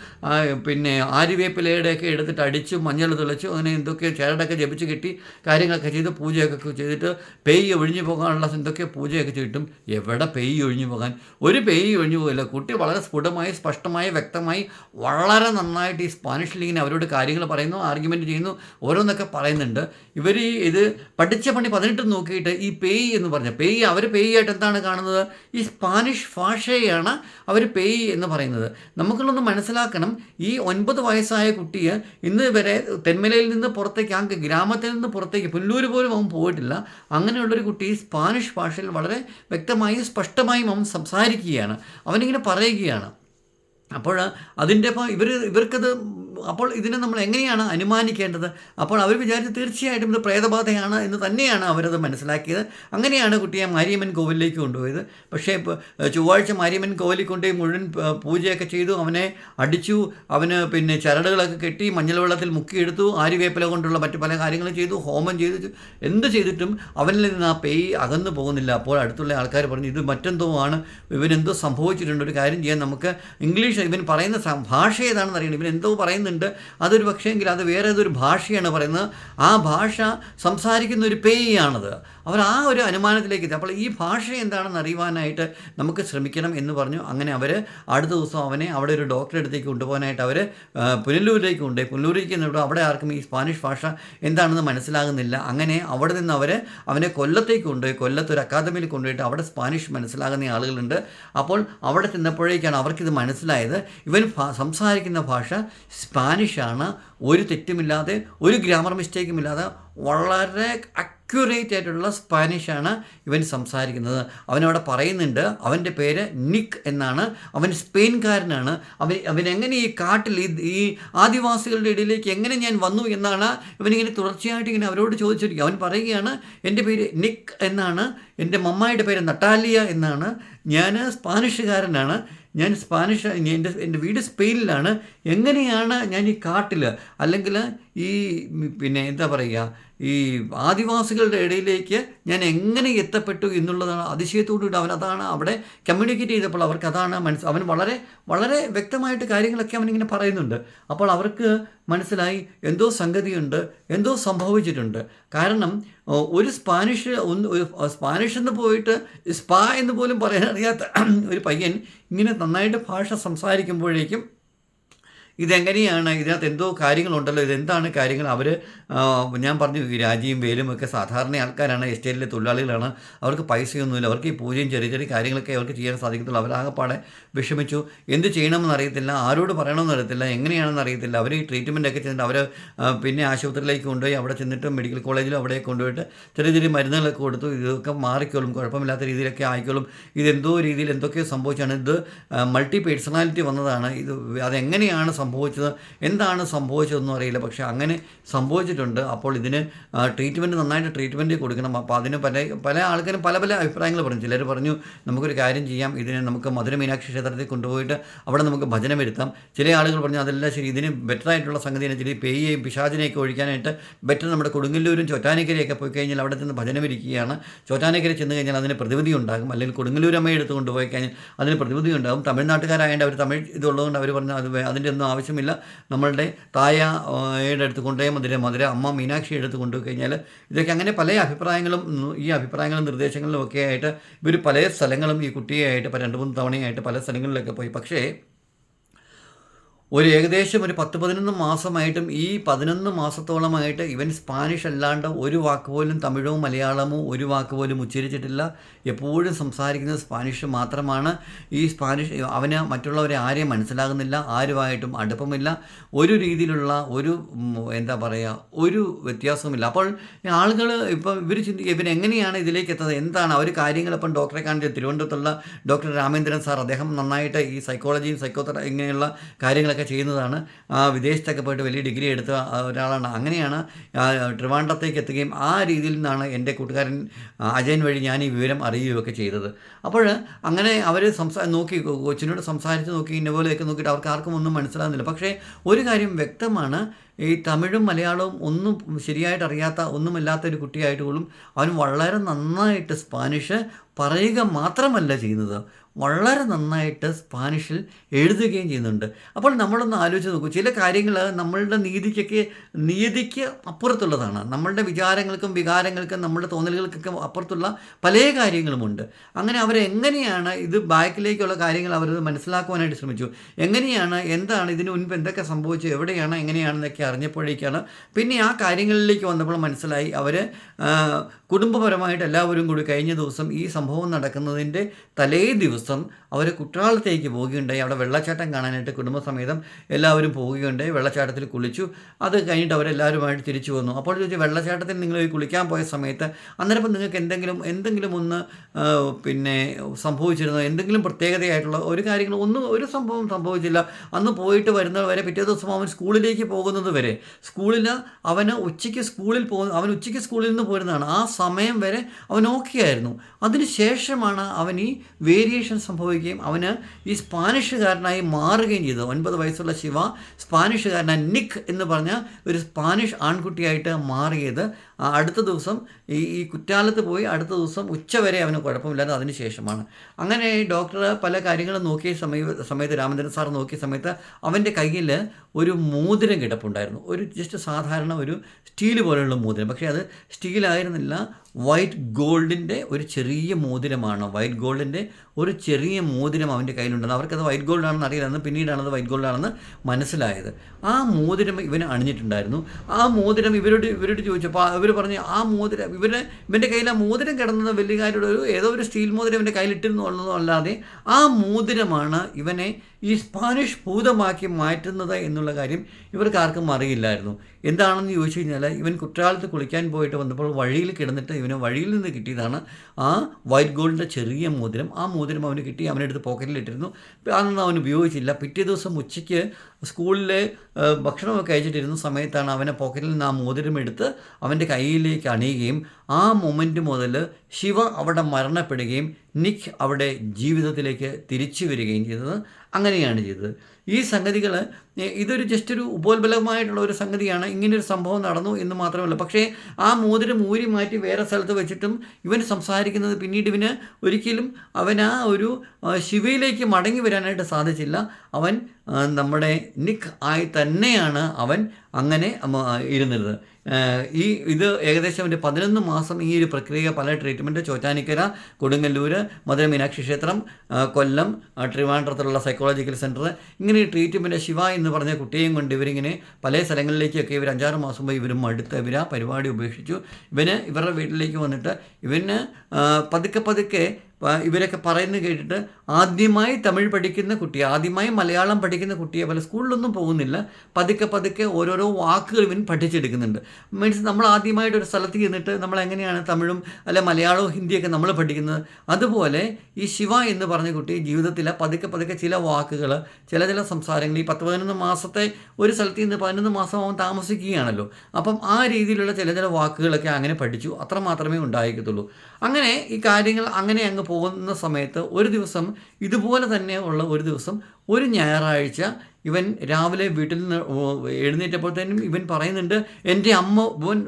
പിന്നെ ആര്യവേപ്പിലയുടെയൊക്കെ എടുത്തിട്ട് അടിച്ചു മഞ്ഞൾ തിളച്ചു അങ്ങനെ എന്തൊക്കെ ചേരടൊക്കെ ജപിച്ച് കിട്ടി കാര്യങ്ങളൊക്കെ ചെയ്ത് പൂജയൊക്കെ ചെയ്തിട്ട് പേയ് ഒഴിഞ്ഞു പോകാനുള്ള എന്തൊക്കെ പൂജയൊക്കെ ചെയ്തിട്ടും എവിടെ പേയ് ഒഴിഞ്ഞു പോകാൻ? ഒരു പേയ് ഒഴിഞ്ഞു പോകില്ല. കുട്ടി വളരെ സ്ഫുടമായി സ്പഷ്ടമായി വ്യക്തമായി വളരെ നന്നായിട്ട് ഈ സ്പാനിഷ് ലീഗിനെ അവരോട് കാര്യങ്ങൾ പറയുന്നു ആർഗ്യുമെന്റ് ചെയ്യുന്നു ഓരോന്നൊക്കെ പറയുന്നുണ്ട്. ഇവർ ഇത് പഠിച്ച പണി പതിനെട്ട് നോക്കിയിട്ട് ഈ പേയ് എന്ന് പറഞ്ഞ പേയ് അവർ പേയ് ആയിട്ട് എന്താണ് കാണുന്നത്? ഈ സ്പാനിഷ് ഭാഷയാണ് അവർ പേയ് എന്ന് പറയുന്നത്. നമുക്കുള്ളൊന്ന് മനസ്സിലാക്കണം ഈ ഒൻപത് വയസ്സായ കുട്ടിയെ ഇന്ന് വരെ തെന്മലയിൽ നിന്ന് പുറത്തേക്ക് ആ ഗ്രാമത്തിൽ നിന്ന് പുറത്തേക്ക് പുല്ലൂർ പോലും അവൻ പോയിട്ടില്ല. അങ്ങനെയുള്ളൊരു കുട്ടി സ്പാനിഷ് ഭാഷയിൽ വളരെ വ്യക്തമായും സ്പഷ്ടമായും അവൻ സംസാരിക്കുകയാണ്. അവനിങ്ങനെ പറയുകയാണ്. അപ്പോൾ അതിന്റെ ഇവർ ഇവർക്കത് അപ്പോൾ ഇതിനെ നമ്മൾ എങ്ങനെയാണ് അനുമാനിക്കേണ്ടത്? അപ്പോൾ അവർ വിചാരിച്ച് തീർച്ചയായിട്ടും ഇത് പ്രേതബാധയാണ് എന്ന് തന്നെയാണ് അവരത് മനസ്സിലാക്കിയത്. അങ്ങനെയാണ് കുട്ടിയെ മാരിയമ്മൻ കോവിലിലേക്ക് കൊണ്ടുപോയത്. പക്ഷേ ചൊവ്വാഴ്ച മാരിയമ്മൻ കോവിലിൽ കൊണ്ടുപോയി മുഴുവൻ പൂജയൊക്കെ ചെയ്തു. അവനെ അടിച്ചു. അവന് പിന്നെ ചരടുകളൊക്കെ കെട്ടി മഞ്ഞൾ വെള്ളത്തിൽ മുക്കിയെടുത്തു. ആര്യവേപ്പില കൊണ്ടുള്ള മറ്റു പല കാര്യങ്ങളും ചെയ്തു. ഹോമം ചെയ്തു. എന്ത് ചെയ്തിട്ടും അവനിൽ നിന്ന് ആ പേയ് അകന്നു പോകുന്നില്ല. അപ്പോൾ അടുത്തുള്ള ആൾക്കാർ പറഞ്ഞു ഇത് മറ്റെന്തോ ആണ്. ഇവനെന്തോ സംഭവിച്ചിട്ടുണ്ട്. ഒരു കാര്യം ചെയ്യാൻ നമുക്ക് ഇംഗ്ലീഷ് ഇവൻ പറയുന്ന ഭാഷ ഏതാണെന്ന് അറിയണം ഇവൻ എന്തോ പറയുന്നുണ്ട്. അതൊരു പക്ഷേങ്കിൽ അത് വേറെ ഏതൊരു ഭാഷയാണ് പറയുന്നത്? ആ ഭാഷ സംസാരിക്കുന്ന ഒരു പേയാണത്. അവർ ആ ഒരു അനുമാനത്തിലേക്ക് എത്തി. അപ്പോൾ ഈ ഭാഷ എന്താണെന്ന് അറിയുവാനായിട്ട് നമുക്ക് ശ്രമിക്കണം എന്ന് പറഞ്ഞു. അങ്ങനെ അവർ അടുത്ത ദിവസം അവനെ അവിടെ ഒരു ഡോക്ടറെ അടുത്തേക്ക് കൊണ്ടുപോകാനായിട്ട് അവർ പുനലൂരിലേക്ക് കൊണ്ടുപോയി. പുനലൂരിലേക്ക് എന്നിട്ട് അവിടെ ആർക്കും ഈ സ്പാനിഷ് ഭാഷ എന്താണെന്ന് മനസ്സിലാകുന്നില്ല. അങ്ങനെ അവിടെ നിന്ന് അവർ അവനെ കൊല്ലത്തേക്ക് കൊണ്ടുപോയി. കൊല്ലത്ത് ഒരു അക്കാദമിയിൽ കൊണ്ടുപോയിട്ട് അവിടെ സ്പാനിഷ് മനസ്സിലാകുന്ന ആളുകളുണ്ട്. അപ്പോൾ അവിടെ ചെന്നപ്പോഴേക്കാണ് അവർക്കിത് മനസ്സിലായത്. ഇവൻ സംസാരിക്കുന്ന ഭാഷ സ്പാനിഷാണ്. ഒരു തെറ്റുമില്ലാതെ ഒരു ഗ്രാമർ മിസ്റ്റേക്കും ഇല്ലാതെ വളരെ അക്യുറേറ്റ് ആയിട്ടുള്ള സ്പാനിഷാണ് ഇവൻ സംസാരിക്കുന്നത്. അവനവിടെ പറയുന്നുണ്ട് അവന്റെ പേര് നിക്ക് എന്നാണ്. അവൻ സ്പെയിൻകാരനാണ്. അവൻ എങ്ങനെ ഈ കാട്ടിൽ ഈ ആദിവാസികളുടെ ഇടയിലേക്ക് എങ്ങനെ ഞാൻ വന്നു എന്നാണ് ഇവനിങ്ങനെ തുടർച്ചയായിട്ട് ഇങ്ങനെ അവരോട് ചോദിച്ചിരിക്കുക. അവൻ പറയുകയാണ് എന്റെ പേര് നിക്ക് എന്നാണ്. എന്റെ മമ്മായിയുടെ പേര് നട്ടാലിയ എന്നാണ്. ഞാൻ സ്പാനിഷുകാരനാണ്. ഞാൻ സ്പാനിഷ് എന്റെ എന്റെ വീട് സ്പെയിനിലാണ്. എങ്ങനെയാണ് ഞാൻ ഈ കാട്ടിൽ അല്ലെങ്കിൽ ഈ പിന്നെ എന്താ പറയുക ഈ ആദിവാസികളുടെ ഇടയിലേക്ക് ഞാൻ എങ്ങനെ എത്തപ്പെട്ടു എന്നുള്ളതാണ് അതിശയത്തോടുകൂടി അവൻ അതാണ് അവിടെ കമ്മ്യൂണിക്കേറ്റ് ചെയ്തപ്പോൾ അവർക്ക് അതാണ് മനസ്സ് അവൻ വളരെ വളരെ വ്യക്തമായിട്ട് കാര്യങ്ങളൊക്കെ അവനിങ്ങനെ പറയുന്നുണ്ട്. അപ്പോൾ അവർക്ക് മനസ്സിലായി എന്തോ സംഗതിയുണ്ട് എന്തോ സംഭവിച്ചിട്ടുണ്ട്. കാരണം ഒരു സ്പാനിഷ് സ്പാനിഷ് എന്ന് പോയിട്ട് സ്പാ എന്ന് പോലും പറയാൻ അറിയാത്ത ഒരു പയ്യൻ ഇങ്ങനെ നന്നായിട്ട് ഭാഷ സംസാരിക്കുമ്പോഴേക്കും ഇതെങ്ങനെയാണ്? ഇതിനകത്ത് എന്തോ കാര്യങ്ങളുണ്ടല്ലോ. ഇതെന്താണ് കാര്യങ്ങൾ? അവർ ഞാൻ പറഞ്ഞു ഈ രാജിയും വേലും ഒക്കെ സാധാരണ ആൾക്കാരാണ്. എസ്റ്റേറ്റിലെ തൊഴിലാളികളാണ്. അവർക്ക് പൈസയൊന്നുമില്ല. അവർക്ക് ഈ പൂജയും ചെറിയ ചെറിയ കാര്യങ്ങളൊക്കെ അവർക്ക് ചെയ്യാൻ സാധിക്കത്തുള്ളൂ. അവരാകെപ്പാടെ വിഷമിച്ചു. എന്ത് ചെയ്യണമെന്ന് അറിയത്തില്ല. ആരോട് പറയണമെന്ന് അറിയത്തില്ല. എങ്ങനെയാണെന്ന് അറിയത്തില്ല. അവർ ഈ ട്രീറ്റ്മെന്റ് ഒക്കെ ചെന്നിട്ട് അവർ പിന്നെ ആശുപത്രിയിലേക്ക് കൊണ്ടുപോയി അവിടെ ചെന്നിട്ട് മെഡിക്കൽ കോളേജിലും അവിടെ കൊണ്ടുപോയിട്ട് ചെറിയ ചെറിയ മരുന്നുകളൊക്കെ കൊടുത്തു. ഇതൊക്കെ മാറിക്കോളും. കുഴപ്പമില്ലാത്ത രീതിയിലൊക്കെ ആയിക്കോളും. ഇതെന്തോ രീതിയിൽ എന്തൊക്കെയോ സംഭവിച്ചാണ്. ഇത് മൾട്ടി പേഴ്സണാലിറ്റി വന്നതാണ്. ഇത് അതെങ്ങനെയാണ് സംഭവിച്ചത്? എന്താണ് സംഭവിച്ചതെന്നും അറിയില്ല. പക്ഷേ അങ്ങനെ സംഭവിച്ചിട്ടുണ്ട്. അപ്പോൾ ഇതിന് ട്രീറ്റ്മെന്റ് നന്നായിട്ട് ട്രീറ്റ്മെന്റ് കൊടുക്കണം. അപ്പോൾ അതിന് പല പല ആൾക്കാരും പല പല അഭിപ്രായങ്ങൾ പറഞ്ഞു. ചിലർ പറഞ്ഞു നമുക്കൊരു കാര്യം ചെയ്യാം. ഇതിനെ നമുക്ക് മധുര മീനാക്ഷി ക്ഷേത്രത്തിൽ കൊണ്ടുപോയിട്ട് അവിടെ നമുക്ക് ഭജനം വരുത്താം ചില ആളുകൾ പറഞ്ഞു അതെല്ലാം ശരി. ഇതിന് ബെറ്റർ ആയിട്ടുള്ള സംഗതി എന്ന് വെച്ചാൽ പേയെയും പിശാചിനെയൊക്കെ ഒഴിക്കാനായിട്ട് ബെറ്റർ നമ്മുടെ കൊടുങ്ങല്ലൂരും ചോറ്റാനക്കരയൊക്കെ പോയി കഴിഞ്ഞാൽ അവിടെ നിന്ന് ഭജനം ഇരിക്കുകയാണ്. ചോറ്റാനക്കര ചെന്ന് കഴിഞ്ഞാൽ അതിന് പ്രതിവിധി ഉണ്ടാകും. അല്ലെങ്കിൽ കൊടുങ്ങല്ലൂരമ്മയെടുത്ത് കൊണ്ടുപോയി കഴിഞ്ഞാൽ അതിന് പ്രതിവിധി ഉണ്ടാകും. തമിഴ്നാട്ടുകാരായതുകൊണ്ട് അവർ തമിഴ് ഇതുള്ളതുകൊണ്ട് അവർ പറഞ്ഞു അത് അതിന്റെ ഒന്നും ആവശ്യമില്ല. നമ്മളുടെ തായയുടെ അടുത്ത് കൊണ്ടുപോയി മധുര മധുര അമ്മ മീനാക്ഷി എടുത്ത് കൊണ്ടുപോയി കഴിഞ്ഞാൽ ഇതൊക്കെ അങ്ങനെ പല അഭിപ്രായങ്ങളും ഈ അഭിപ്രായങ്ങളും നിർദ്ദേശങ്ങളും ഒക്കെ ആയിട്ട് ഇവർ പല സ്ഥലങ്ങളും ഈ കുട്ടിയായിട്ട് ഇപ്പോൾ രണ്ട് മൂന്ന് തവണയായിട്ട് പല സ്ഥലങ്ങളിലൊക്കെ പോയി. പക്ഷേ ഒരു ഏകദേശം ഒരു പത്ത് പതിനൊന്ന് മാസമായിട്ടും ഈ പതിനൊന്ന് മാസത്തോളമായിട്ട് ഇവൻ സ്പാനിഷ് അല്ലാണ്ട് ഒരു വാക്ക് പോലും തമിഴോ മലയാളമോ ഒരു വാക്ക് പോലും ഉച്ചരിച്ചിട്ടില്ല. എപ്പോഴും സംസാരിക്കുന്നത് സ്പാനിഷ് മാത്രമാണ്. ഈ സ്പാനിഷ് അവന് മറ്റുള്ളവരെ ആരെയും മനസ്സിലാകുന്നില്ല ആരുമായിട്ടും അടുപ്പമില്ല. ഒരു രീതിയിലുള്ള ഒരു എന്താ പറയുക ഒരു വ്യത്യാസവുമില്ല. അപ്പോൾ ആളുകൾ ഇപ്പം ഇവർ ചിന്തിക്കുക ഇവൻ എങ്ങനെയാണ് ഇതിലേക്ക് എത്തുന്നത് എന്താണ്? അവർ കാര്യങ്ങൾ ഇപ്പം ഡോക്ടറെ കാണിച്ച് തിരുവനന്തപുരത്തുള്ള ഡോക്ടർ രാമേന്ദ്രൻ സാർ അദ്ദേഹം നന്നായിട്ട് ഈ സൈക്കോളജിയും സൈക്കോ ഇങ്ങനെയുള്ള കാര്യങ്ങളൊക്കെ കാര്യങ്ങളൊക്കെ ചെയ്യുന്നതാണ്. ആ വിദേശത്തൊക്കെ പോയിട്ട് വലിയ ഡിഗ്രി എടുത്ത ഒരാളാണ്. അങ്ങനെയാണ് ട്രിവാൻഡ്രത്തേക്ക് എത്തുകയും ആ രീതിയിൽ നിന്നാണ് എന്റെ കൂട്ടുകാരൻ അജയൻ വഴി ഞാൻ ഈ വിവരം അറിയുകയൊക്കെ ചെയ്തത്. അപ്പോൾ അങ്ങനെ അവർ സംസാ നോക്കി കൊച്ചിനോട് സംസാരിച്ച് നോക്കി ഇന്ന പോലെയൊക്കെ നോക്കിയിട്ട് അവർക്ക് ആർക്കും ഒന്നും മനസ്സിലാകുന്നില്ല പക്ഷേ ഒരു കാര്യം വ്യക്തമാണ് ഈ തമിഴും മലയാളവും ഒന്നും ശരിയായിട്ട് അറിയാത്ത ഒന്നുമില്ലാത്ത ഒരു കുട്ടിയായിട്ട് പോലും അവൻ വളരെ നന്നായിട്ട് സ്പാനിഷ് പറയുക മാത്രമല്ല ചെയ്യുന്നത്. വളരെ നന്നായിട്ട് സ്പാനിഷിൽ എഴുതുകയും ചെയ്യുന്നുണ്ട്. അപ്പോൾ നമ്മളൊന്ന് ആലോചിച്ച് നോക്കൂ ചില കാര്യങ്ങൾ നമ്മളുടെ നീതിക്കൊക്കെ നീതിക്ക് അപ്പുറത്തുള്ളതാണ്. നമ്മളുടെ വിചാരങ്ങൾക്കും വികാരങ്ങൾക്കും നമ്മുടെ തോന്നലുകൾക്കൊക്കെ അപ്പുറത്തുള്ള പല കാര്യങ്ങളുമുണ്ട്. അങ്ങനെ അവരെങ്ങനെയാണ് ഇത് ബാക്കിലേക്കുള്ള കാര്യങ്ങൾ അവർ മനസ്സിലാക്കുവാനായിട്ട് ശ്രമിച്ചു? എങ്ങനെയാണ് എന്താണ് ഇതിന് മുൻപ് എന്തൊക്കെ സംഭവിച്ചു? എവിടെയാണ് എങ്ങനെയാണെന്നൊക്കെ അറിഞ്ഞപ്പോഴേക്കാണ് പിന്നെ ആ കാര്യങ്ങളിലേക്ക് വന്നപ്പോൾ മനസ്സിലായി അവർ കുടുംബപരമായിട്ട് എല്ലാവരും കൂടി കഴിഞ്ഞ ദിവസം ഈ സംഭവം നടക്കുന്നതിന്റെ തലേ ദിവസം അവർ കുട്ടനാളത്തേക്ക് പോവുകയുണ്ടായി അവിടെ വെള്ളച്ചാട്ടം കാണാനായിട്ട് കുടുംബസമേതം എല്ലാവരും പോവുകയുണ്ടായി വെള്ളച്ചാട്ടത്തിൽ കുളിച്ചു. അത് കഴിഞ്ഞിട്ട് അവരെല്ലാവരുമായിട്ട് തിരിച്ചു വന്നു. അപ്പോൾ ചോദിച്ചു വെള്ളച്ചാട്ടത്തിൽ നിങ്ങൾ കുളിക്കാൻ പോയ സമയത്ത് അന്നേരം നിങ്ങൾക്ക് എന്തെങ്കിലും എന്തെങ്കിലും ഒന്ന് പിന്നെ സംഭവിച്ചിരുന്നോ? എന്തെങ്കിലും പ്രത്യേകതയായിട്ടുള്ള ഒരു കാര്യങ്ങൾ ഒന്നും ഒരു സംഭവം സംഭവിച്ചില്ല. അന്ന് പോയിട്ട് വരുന്നത് വരെ പിറ്റേ ദിവസം അവൻ സ്കൂളിലേക്ക് പോകുന്നത് വരെ സ്കൂളിൽ അവന് ഉച്ചയ്ക്ക് സ്കൂളിൽ പോകുന്ന അവൻ ഉച്ചയ്ക്ക് സ്കൂളിൽ നിന്ന് പോരുന്നതാണ്. ആ സമയം വരെ അവൻ ഓക്കെ ആയിരുന്നു അതിനുശേഷമാണ് അവൻ ഈ വേരിയേഷൻ സംഭവിക്കുകയും അവന് ഈ സ്പാനിഷുകാരനായി മാറുകയും ചെയ്തു. ഒൻപത് വയസ്സുള്ള ശിവ സ്പാനിഷുകാരനായ നിക്ക് എന്ന് പറഞ്ഞ ഒരു സ്പാനിഷ് ആൺകുട്ടിയായിട്ട് മാറിയത് അടുത്ത ദിവസം ഈ ഈ കുറ്റാലത്ത് പോയി അടുത്ത ദിവസം ഉച്ചവരെ അവന് കുഴപ്പമില്ലാതെ അതിന് ശേഷമാണ്. അങ്ങനെ ഡോക്ടർ പല കാര്യങ്ങളും നോക്കിയ സമയ സമയത്ത് രാമചന്ദ്രൻ സാർ നോക്കിയ സമയത്ത് അവന്റെ കയ്യിൽ ഒരു മോതിരം കിടപ്പുണ്ടായിരുന്നു. ഒരു ജസ്റ്റ് സാധാരണ ഒരു സ്റ്റീൽ പോലെയുള്ള മോതിരം. പക്ഷേ അത് സ്റ്റീലായിരുന്നില്ല വൈറ്റ് ഗോൾഡിന്റെ ഒരു ചെറിയ മോതിരമാണ്. വൈറ്റ് ഗോൾഡിന്റെ ഒരു ചെറിയ മോതിരം അവന്റെ കയ്യിലുണ്ടെന്ന്. അവർക്കത് വൈറ്റ് ഗോൾഡ് ആണെന്ന് അറിയില്ലെന്ന് പിന്നീടാണത് വൈറ്റ് ഗോൾഡ് ആണെന്ന് മനസ്സിലായത്. ആ മോതിരം ഇവന് അണിഞ്ഞിട്ടുണ്ടായിരുന്നു. ആ മോതിരം ഇവരോട് ഇവരോട് ചോദിച്ചപ്പോൾ പറഞ്ഞു ആ മോതിരം. ഇവരെ ഇവന്റെ കയ്യിൽ ആ മോതിരം കിടന്നത് വലിയ ഒരു ഏതോ ഒരു സ്റ്റീൽ മോതിരം ഇവന്റെ കയ്യിലിട്ടിരുന്നു എന്നുള്ളതോ അല്ലാതെ ആ മോതിരമാണ് ഇവനെ ഈ സ്പാനിഷ് ഭൂതമാക്കി മാറ്റുന്നത് എന്നുള്ള കാര്യം ഇവർക്ക് ആർക്കും അറിയില്ലായിരുന്നു. എന്താണെന്ന് ചോദിച്ചു കഴിഞ്ഞാൽ ഇവൻ കുറ്റാലത്ത് കുളിക്കാൻ പോയിട്ട് വന്നപ്പോൾ വഴിയിൽ കിടന്നിട്ട് ഇവന് വഴിയിൽ നിന്ന് കിട്ടിയതാണ് ആ വൈറ്റ് ഗോൾഡിന്റെ ചെറിയ മോതിരം. ആ മോതിരം അവന് കിട്ടി അവനെടുത്ത് പോക്കറ്റിലിട്ടിരുന്നു അതൊന്നും അവൻ ഉപയോഗിച്ചില്ല. പിറ്റേ ദിവസം ഉച്ചയ്ക്ക് സ്കൂളിലെ ഭക്ഷണമൊക്കെ കഴിച്ചിട്ടിരുന്ന സമയത്താണ് അവനെ പോക്കറ്റിൽ നിന്ന് ആ മോതിരം എടുത്ത് അവന്റെ കയ്യിലേക്ക് അണിയുകയും ആ മൊമെന്റ് മുതൽ ശിവ അവിടെ മരണപ്പെടുകയും നിക്ക് അവിടെ ജീവിതത്തിലേക്ക് തിരിച്ചു വരികയും ചെയ്തത് അങ്ങനെയാണ് ചെയ്തത്. ഈ സംഗതികൾ ഇതൊരു ജസ്റ്റ് ഒരു ഉപോത്ബലമായിട്ടുള്ള ഒരു സംഗതിയാണ്. ഇങ്ങനൊരു സംഭവം നടന്നു എന്ന് മാത്രമല്ല. പക്ഷേ ആ മോതിരം ഊരി മാറ്റി വേറെ സ്ഥലത്ത് വെച്ചിട്ടും ഇവൻ സംസാരിക്കുന്നത് പിന്നീട് ഇവന് ഒരിക്കലും അവൻ ആ ഒരു ശിവയിലേക്ക് മടങ്ങി വരാനായിട്ട് സാധിച്ചില്ല. അവൻ നമ്മുടെ നിക്ക് ആയി തന്നെയാണ് അവൻ അങ്ങനെ ഇരുന്നിരുന്നത് ഈ ഇത് ഏകദേശം ഒരു പതിനൊന്ന് മാസം ഈ ഒരു പ്രക്രിയ പല ട്രീറ്റ്മെന്റ് ചോറ്റാനിക്കര കൊടുങ്ങല്ലൂർ മധുര മീനാക്ഷി ക്ഷേത്രം കൊല്ലം ട്രിവാൻഡ്രത്തിലുള്ള സൈക്കോളജിക്കൽ സെന്റർ ഇങ്ങനെ ഈ ട്രീറ്റ്മെന്റ് ശിവ എന്ന് പറഞ്ഞ കുട്ടിയെയും കൊണ്ട് ഇവരിങ്ങനെ പല സ്ഥലങ്ങളിലേക്കൊക്കെ ഇവർ അഞ്ചാറ് മാസം പോയി ഇവരും അടുത്ത് ഇവർ ആ പരിപാടി ഉപേക്ഷിച്ചു. ഇവന് ഇവരുടെ വീട്ടിലേക്ക് വന്നിട്ട് ഇവന് പതുക്കെ പതുക്കെ ഇവരൊക്കെ പറയുന്നത് കേട്ടിട്ട് ആദ്യമായി തമിഴ് പഠിക്കുന്ന കുട്ടി ആദ്യമായി മലയാളം പഠിക്കുന്ന കുട്ടിയെ പോലെ സ്കൂളിലൊന്നും പോകുന്നില്ല. പതുക്കെ പതുക്കെ ഓരോരോ വാക്കുകൾ ഇവൻ പഠിച്ചെടുക്കുന്നുണ്ട്. മീൻസ് നമ്മൾ ആദ്യമായിട്ട് ഒരു സ്ഥലത്ത് ചെന്നിട്ട് നമ്മൾ എങ്ങനെയാണ് തമിഴും അല്ലെ മലയാളവും ഹിന്ദിയൊക്കെ നമ്മൾ പഠിക്കുന്നത്? അതുപോലെ ഈ ശിവ എന്ന് പറഞ്ഞ കുട്ടി ജീവിതത്തിലെ പതുക്കെ പതുക്കെ ചില വാക്കുകൾ ചില ചില സംസാരങ്ങൾ ഈ പത്ത് പതിനൊന്ന് മാസത്തെ ഒരു സ്ഥലത്ത് നിന്ന് പതിനൊന്ന് മാസം താമസിക്കുകയാണല്ലോ. അപ്പം ആ രീതിയിലുള്ള ചില ചില വാക്കുകളൊക്കെ അങ്ങനെ പഠിച്ചു. അത്ര മാത്രമേ ഉണ്ടായിരിക്കത്തുള്ളൂ. അങ്ങനെ ഈ കാര്യങ്ങൾ അങ്ങനെ അങ്ങ് പോകുന്ന സമയത്ത് ഒരു ദിവസം ഇതുപോലെ തന്നെ ഉള്ള ഒരു ദിവസം ഒരു ഞായറാഴ്ച ഇവൻ രാവിലെ വീട്ടിൽ നിന്ന് എഴുന്നേറ്റപ്പോഴത്തേനും ഇവൻ പറയുന്നുണ്ട് എന്റെ അമ്മ ഇവൻ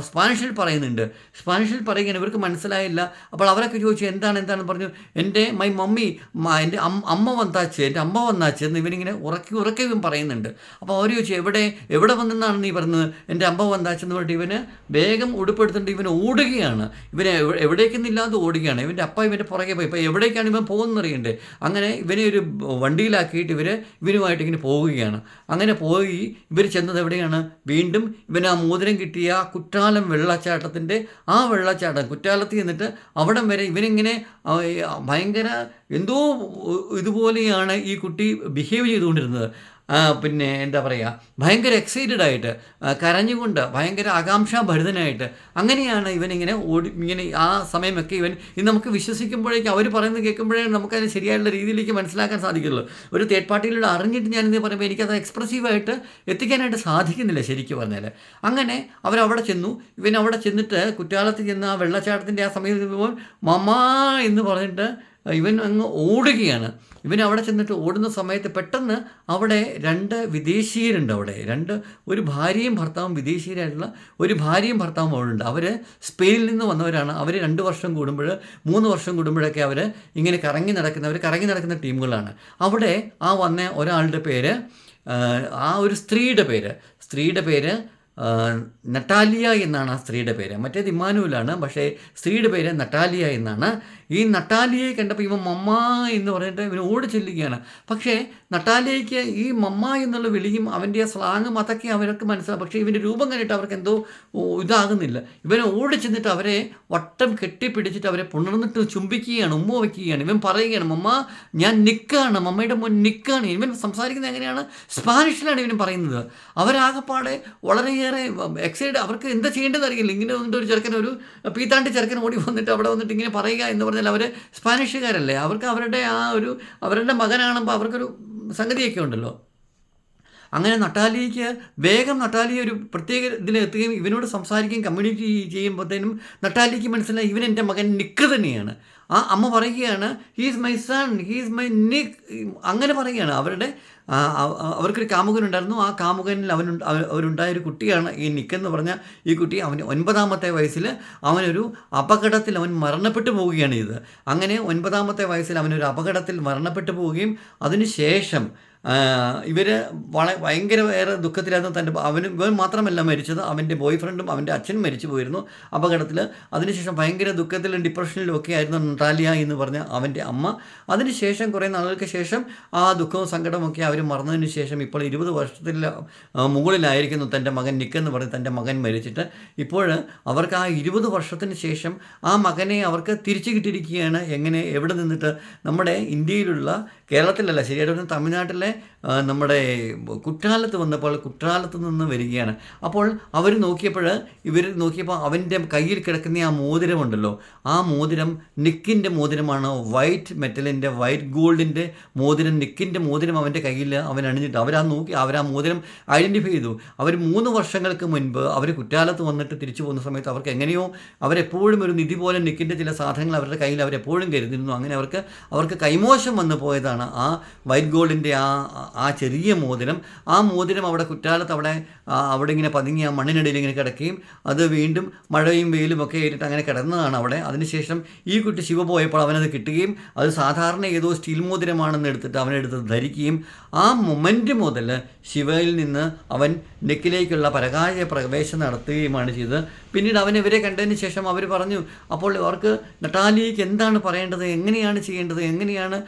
സ്പാനിഷിൽ പറയുന്നുണ്ട്. സ്പാനിഷിൽ പറയുകയാണ് ഇവർക്ക് മനസ്സിലായില്ല. അപ്പോൾ അവരൊക്കെ ചോദിച്ചു എന്താണ് എന്താണ്? പറഞ്ഞു എന്റെ മൈ മമ്മി എന്റെ അമ്മ വന്നാച്ച് എന്റെ അമ്മ വന്നാച്ച് എന്ന് ഇവനിങ്ങനെ ഉറക്കി ഉറക്കെ ഇവൻ പറയുന്നുണ്ട്. അപ്പോൾ അവർ ചോദിച്ചു എവിടെ എവിടെ വന്നെന്നാണ് നീ പറഞ്ഞത്? എന്റെ അമ്മ വന്നാച്ചെന്ന് പറഞ്ഞിട്ട് ഇവന് വേഗം ഉടുപ്പെടുത്തിട്ട് ഇവൻ ഓടുകയാണ്. ഇവനെ എവിടെ- എവിടേക്കെന്നില്ലാതെ ഓടുകയാണ്. ഇവന്റെ അപ്പ ഇവന്റെ പുറകെ പോയി. ഇപ്പോൾ എവിടേക്കാണ് ഇവൻ പോകുന്നറിയണ്ടേ? അങ്ങനെ ഇവനെ ഒരു വണ്ടിയിലാക്കിയിട്ട് ഇവർ ഇവനുമായിട്ട് ഇങ്ങനെ പോവുകയാണ്. അങ്ങനെ പോയി ഇവർ ചെന്നത് എവിടെയാണ്? വീണ്ടും ഇവൻ ആ മോതിരം കിട്ടിയ ആ കുറ്റാലം വെള്ളച്ചാട്ടത്തിന്റെ ആ വെള്ളച്ചാട്ടം കുറ്റാലത്തിൽ നിന്നിട്ട് അവിടം വരെ ഇവനിങ്ങനെ ഭയങ്കര എന്തോ ഇതുപോലെയാണ് ഈ കുട്ടി ബിഹേവ് ചെയ്തുകൊണ്ടിരുന്നത്. പിന്നെ എന്താ പറയുക ഭയങ്കര എക്സൈറ്റഡ് ആയിട്ട് കരഞ്ഞുകൊണ്ട് ഭയങ്കര ആകാംക്ഷാഭരിതനായിട്ട് അങ്ങനെയാണ് ഇവനിങ്ങനെ ഓടി ഇങ്ങനെ ആ സമയമൊക്കെ ഇവൻ ഇത് നമുക്ക് വിശ്വസിക്കുമ്പോഴേക്കും അവർ പറയുന്നത് കേൾക്കുമ്പോഴേ നമുക്കതിന് ശരിയായുള്ള രീതിയിലേക്ക് മനസ്സിലാക്കാൻ സാധിക്കുള്ളൂ. ഒരു തേർഡ് പാർട്ടിയിലൂടെ അറിഞ്ഞിട്ട് ഞാനിത് പറയുമ്പോൾ എനിക്കത് എക്സ്പ്രസീവായിട്ട് എത്തിക്കാനായിട്ട് സാധിക്കുന്നില്ല ശരിക്കും പറഞ്ഞാൽ അങ്ങനെ അവരവിടെ ചെന്നു. ഇവൻ അവിടെ ചെന്നിട്ട് കുറ്റാലത്ത് ചെന്ന് ആ വെള്ളച്ചാട്ടത്തിന്റെ ആ സമയത്ത് മമാ എന്ന് പറഞ്ഞിട്ട് ഇവൻ അങ്ങ് ഓടുകയാണ്. ഇവൻ അവിടെ ചെന്നിട്ട് ഓടുന്ന സമയത്ത് പെട്ടെന്ന് അവിടെ രണ്ട് വിദേശീയരുണ്ട് അവിടെ. രണ്ട് ഒരു ഭാര്യയും ഭർത്താവും വിദേശീയരായിട്ടുള്ള ഒരു ഭാര്യയും ഭർത്താവും അവിടെ ഉണ്ട് അവർ സ്പെയിനിൽ നിന്ന് വന്നവരാണ്. അവർ രണ്ട് വർഷം കൂടുമ്പോൾ മൂന്ന് വർഷം കൂടുമ്പോഴൊക്കെ അവർ ഇങ്ങനെ കറങ്ങി നടക്കുന്നവർ കറങ്ങി നടക്കുന്ന ടീമുകളാണ്. അവിടെ ആ വന്ന ഒരാളുടെ പേര് ആ, ഒരു സ്ത്രീയുടെ പേര്. സ്ത്രീയുടെ പേര് നട്ടാലിയ എന്നാണ് ആ സ്ത്രീയുടെ പേര്. മറ്റേത് ഇമ്മാനുവലാണ് പക്ഷേ സ്ത്രീയുടെ പേര് നട്ടാലിയ എന്നാണ്. ഈ നട്ടാലിയയെ കണ്ടപ്പോൾ ഇവൻ മമ്മ എന്ന് പറഞ്ഞിട്ട് ഇവൻ ഓടി ചെല്ലുകയാണ്. പക്ഷേ നട്ടാലിയയ്ക്ക് ഈ മമ്മ എന്നുള്ള വിളിയും അവന്റെ സ്ലാങ്ങും അതൊക്കെ അവർക്ക് മനസ്സിലാവും പക്ഷേ ഇവന്റെ രൂപം കണ്ടിട്ട് അവർക്ക് എന്തോ ഇതാകുന്നില്ല. ഇവനെ ഓടി ചെന്നിട്ട് അവരെ വട്ടം കെട്ടിപ്പിടിച്ചിട്ട് അവരെ പുണർന്നിട്ട് ചുംബിക്കുകയാണ് ഉമ്മ വയ്ക്കുകയാണ്. ഇവൻ പറയുകയാണ് മമ്മ ഞാൻ നിൽക്കുകയാണ് മമ്മയുടെ മുൻ നിൽക്കുകയാണ് ഇവൻ സംസാരിക്കുന്നത് എങ്ങനെയാണ്? സ്പാനിഷിലാണ് ഇവൻ പറയുന്നത്. അവരാകപ്പാടെ വളരെയേറെ എക്സൈഡ് അവർക്ക് എന്താ ചെയ്യേണ്ടത് അറിയില്ല. ഇങ്ങനെ വന്നിട്ട് ഒരു ചെറുക്കൻ ഒരു പീത്താണ്ടി ചെറുക്കൻ ഓടി വന്നിട്ട് അവിടെ വന്നിട്ട് ഇങ്ങനെ പറയുക എന്ന് പറഞ്ഞാൽ അവർ സ്പാനിഷുകാരല്ലേ? അവർക്ക് അവരുടെ ആ ഒരു അവരുടെ മകനാകുമ്പോൾ അവർക്കൊരു സംഗതിയൊക്കെ ഉണ്ടല്ലോ. അങ്ങനെ നട്ടാലിക്ക് വേഗം നട്ടാലി ഒരു പ്രത്യേക ഇതിലെത്തുകയും ഇവനോട് സംസാരിക്കുകയും കമ്മ്യൂണിക്കേറ്റ് ചെയ്യുമ്പോഴത്തേനും നട്ടാലിക്ക് മനസ്സിലായി ഇവൻ എന്റെ മകൻ നിക്ക് തന്നെയാണ്. ആ അമ്മ പറയുകയാണ് he's my son he's my nick അങ്ങനെ പറയുകയാണ്. അവരുടെ അവർക്കൊരു കാമുകനുണ്ടായിരുന്നു ആ കാമുകനിൽ അവൻ അവരുണ്ടായ ഒരു കുട്ടിയാണ് ഈ നിക്ക് എന്ന് പറഞ്ഞ ഈ കുട്ടി. അവൻ ഒൻപതാമത്തെ വയസ്സിൽ അവനൊരു അപകടത്തിൽ അവൻ മരണപ്പെട്ടു പോവുകയാണ് ഇത് അങ്ങനെ ഒൻപതാമത്തെ വയസ്സിൽ അവനൊരു അപകടത്തിൽ മരണപ്പെട്ടു പോവുകയും അതിനുശേഷം ഇവർ വളരെ ഭയങ്കര വേറെ ദുഃഖത്തിലായിരുന്നു. തന്റെ അവനും ഇവൻ മാത്രമല്ല മരിച്ചത്. അവന്റെ ബോയ് ഫ്രണ്ടും അവന്റെ അച്ഛനും മരിച്ചു പോയിരുന്നു. അപകടത്തിൽ അതിനുശേഷം ഭയങ്കര ദുഃഖത്തിലും ഡിപ്രഷനിലും ഒക്കെ ആയിരുന്നു നട്ടാലിയ എന്ന് പറഞ്ഞ അവന്റെ അമ്മ. അതിനുശേഷം കുറേ നാളുകൾക്ക് ശേഷം ആ ദുഃഖവും സങ്കടവും ഒക്കെ അവർ മറന്നതിന് ശേഷം ഇപ്പോൾ ഇരുപത് വർഷത്തിൽ മുകളിലായിരിക്കുന്നു തന്റെ മകൻ നിക്ക് എന്ന് പറഞ്ഞ് തന്റെ മകൻ മരിച്ചിട്ട്. ഇപ്പോൾ അവർക്ക് ആ ഇരുപത് വർഷത്തിന് ശേഷം ആ മകനെ അവർക്ക് തിരിച്ചു കിട്ടിയിരിക്കുകയാണ്. എങ്ങനെ എവിടെ നിന്നിട്ട്? നമ്മുടെ ഇന്ത്യയിലുള്ള കേരളത്തിലല്ല ശരിയായിട്ട് പറഞ്ഞാൽ തമിഴ്നാട്ടിലെ നമ്മുടെ കുറ്റാലത്ത് വന്നപ്പോൾ കുറ്റാലത്ത് നിന്ന് വരികയാണ്. അപ്പോൾ അവർ നോക്കിയപ്പോൾ ഇവർ നോക്കിയപ്പോൾ അവന്റെ കയ്യിൽ കിടക്കുന്ന ആ മോതിരമുണ്ടല്ലോ ആ മോതിരം നിക്കിന്റെ മോതിരമാണ്. വൈറ്റ് മെറ്റലിന്റെ വൈറ്റ് ഗോൾഡിന്റെ മോതിരം നിക്കിന്റെ മോതിരം അവന്റെ കയ്യിൽ അവൻ അണിഞ്ഞിട്ട് അവരാ നോക്കി അവരാ മോതിരം ഐഡന്റിഫൈ ചെയ്തു. അവർ മൂന്ന് വർഷങ്ങൾക്ക് മുൻപ് അവർ കുറ്റാലത്ത് വന്നിട്ട് തിരിച്ചു പോകുന്ന സമയത്ത് അവർക്ക് എങ്ങനെയോ അവരെപ്പോഴും ഒരു നിധി പോലെ നിക്കിന്റെ ചില സാധനങ്ങൾ അവരുടെ കയ്യിൽ അവരെപ്പോഴും കരുതിയിരുന്നു അങ്ങനെ അവർക്ക് അവർക്ക് കൈമോശം വന്നു പോയതാണ്. ആ വൈറ്റ് ഗോൾഡിന്റെ ആ ആ ചെറിയ മോതിരം ആ മോതിരം അവിടെ കുറ്റാലത്ത് അവിടെ അവിടെ ഇങ്ങനെ പതുങ്ങി ആ മണ്ണിനിടയിൽ ഇങ്ങനെ കിടക്കുകയും അത് വീണ്ടും മഴയും വെയിലും ഒക്കെ ഏറ്റിട്ട് അങ്ങനെ കിടന്നതാണ് അവിടെ. അതിനുശേഷം ഈ കുട്ടി ശിവ പോയപ്പോൾ അവനത് കിട്ടുകയും അത് സാധാരണ ഏതോ സ്റ്റീൽ മോതിരമാണെന്ന് എടുത്തിട്ട് അവനെടുത്ത് ധരിക്കുകയും ആ മൊമെന്റ് മുതൽ ശിവയിൽ നിന്ന് അവൻ നെക്കിലേക്കുള്ള പരകായ പ്രവേശം നടത്തുകയുമാണ് ചെയ്തത്. പിന്നീട് അവൻ ഇവരെ കണ്ടതിന് ശേഷം അവർ പറഞ്ഞു അപ്പോൾ അവർക്ക് നട്ടാലിയയ്ക്ക് എന്താണ് പറയേണ്ടത്? എങ്ങനെയാണ് ചെയ്യേണ്ടത്? എങ്ങനെയാണ്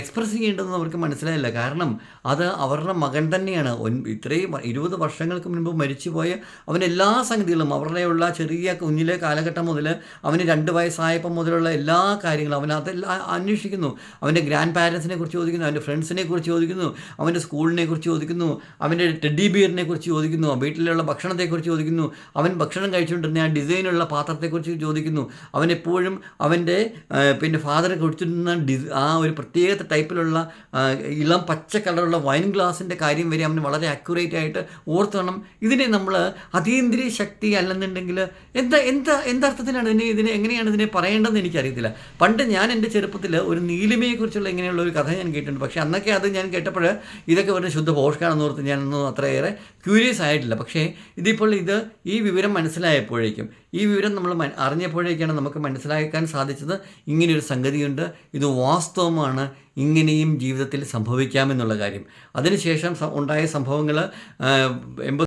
എക്സ്പ്രസ് ചെയ്യേണ്ടതെന്ന് അവർക്ക് മനസ്സിലായില്ല. കാരണം അത് അവരുടെ മകൻ തന്നെയാണ്. ഇത്രയും ഇരുപത് വർഷങ്ങൾക്ക് മുൻപ് മരിച്ചുപോയ അവൻ എല്ലാ സംഗതികളും അവരുടെയുള്ള ചെറിയ കുഞ്ഞിലെ കാലഘട്ടം മുതൽ അവന് രണ്ട് വയസ്സായപ്പം മുതലുള്ള എല്ലാ കാര്യങ്ങളും അവൻ അതെല്ലാം അന്വേഷിക്കുന്നു. അവന്റെ ഗ്രാൻഡ് പാരൻസിനെ കുറിച്ച് ചോദിക്കുന്നു അവന്റെ ഫ്രണ്ട്സിനെ കുറിച്ച് ചോദിക്കുന്നു അവന്റെ സ്കൂളിനെ കുറിച്ച് ചോദിക്കുന്നു അവന്റെ ടെഡി ബിയറിനെ കുറിച്ച് ചോദിക്കുന്നു വീട്ടിലുള്ള ഭക്ഷണത്തെക്കുറിച്ച് ചോദിക്കുന്നു. അവൻ ഭക്ഷണം കഴിച്ചുകൊണ്ടിരുന്ന ആ ഡിസൈനുള്ള പാത്രത്തെക്കുറിച്ച് ചോദിക്കുന്നു. അവൻ എപ്പോഴും അവന്റെ പിന്നെ ഫാദർ കുടിച്ചിരുന്ന ഡിസ് ആ ഒരു പ്രത്യേക ടൈപ്പിലുള്ള ഇളം പച്ച കളറുള്ള വൈൻ ഗ്ലാസിന്റെ കാര്യം വരെ അവന് വളരെ അക്യുറേറ്റ് ആയിട്ട് ഓർത്തണം. ഇതിനെ നമ്മൾ അതീന്ദ്രിയ ശക്തി അല്ലെന്നുണ്ടെങ്കിൽ എന്താ എന്താ എന്തർത്ഥത്തിലാണ് ഇതിനെ ഇതിനെ എങ്ങനെയാണ് ഇതിനെ പറയേണ്ടതെന്ന് എനിക്കറിയത്തില്ല. പണ്ട് ഞാൻ എന്റെ ചെറുപ്പത്തിൽ ഒരു നീലിമയെക്കുറിച്ചുള്ള ഇങ്ങനെയുള്ള ഒരു കഥ ഞാൻ കേട്ടിട്ടുണ്ട്. പക്ഷേ അന്നൊക്കെ അത് ഞാൻ കേട്ടപ്പോൾ ഇതൊക്കെ വരുന്ന ശുദ്ധ പോഷകാണെന്ന് ഓർത്ത് ഞാനൊന്നും അത്രയേറെ ക്യൂരിയസ് ആയിട്ടില്ല. പക്ഷേ ഇതിപ്പോൾ ഇത് ഈ വിവരം മനസ്സിലായപ്പോഴേക്കും. ഈ വിവരം നമ്മൾ അറിഞ്ഞപ്പോഴേക്കാണ് നമുക്ക് മനസ്സിലാക്കാൻ സാധിച്ചത് ഇങ്ങനെയൊരു സംഗതിയുണ്ട്. ഇത് വാസ്തവമാണ്. ഇങ്ങനെയും ജീവിതത്തിൽ സംഭവിക്കാമെന്നുള്ള കാര്യം. അതിനുശേഷം ഉണ്ടായ സംഭവങ്ങൾ